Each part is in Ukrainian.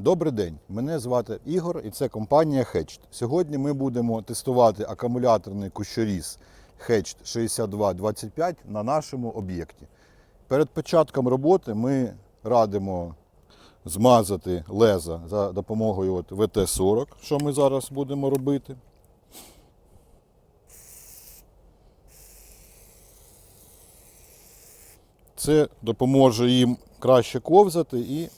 Добрий день, мене звати Ігор і це компанія Hatched. Сьогодні ми будемо тестувати акумуляторний кущоріз Hatched 6225 на нашому об'єкті. Перед початком роботи ми радимо змазати леза за допомогою от ВТ-40, що ми зараз будемо робити. Це допоможе їм краще ковзати і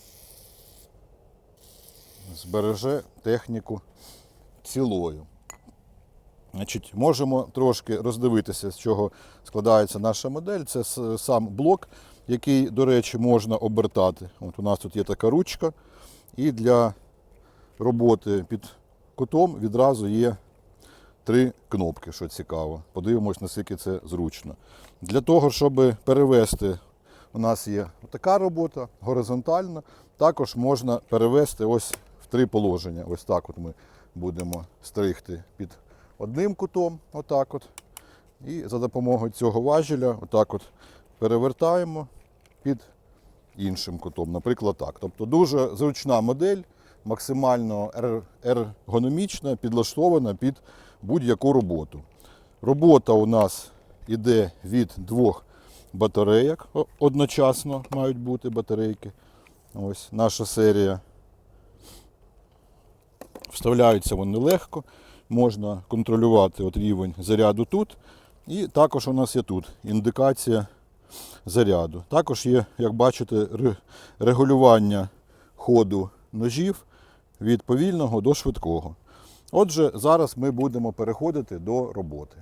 збереже техніку цілою. Значить, можемо трошки роздивитися, з чого складається наша модель. Це сам блок, який, до речі, можна обертати. От у нас тут є така ручка, і для роботи під кутом відразу є три кнопки, що цікаво. Подивимось, наскільки це зручно. Для того, щоб перевести, у нас є така робота горизонтальна. Також можна перевести ось три положення. Ось так от ми будемо стригти під одним кутом, отак от. І за допомогою цього важеля отак от перевертаємо під іншим кутом, наприклад, так. Тобто дуже зручна модель, максимально ергономічна, підлаштована під будь-яку роботу. Робота у нас іде від двох батарейок. Одночасно мають бути батарейки. Ось наша серія. Вставляються вони легко. Можна контролювати от рівень заряду тут. І також у нас є тут індикація заряду. Також є, як бачите, регулювання ходу ножів від повільного до швидкого. Отже, зараз ми будемо переходити до роботи.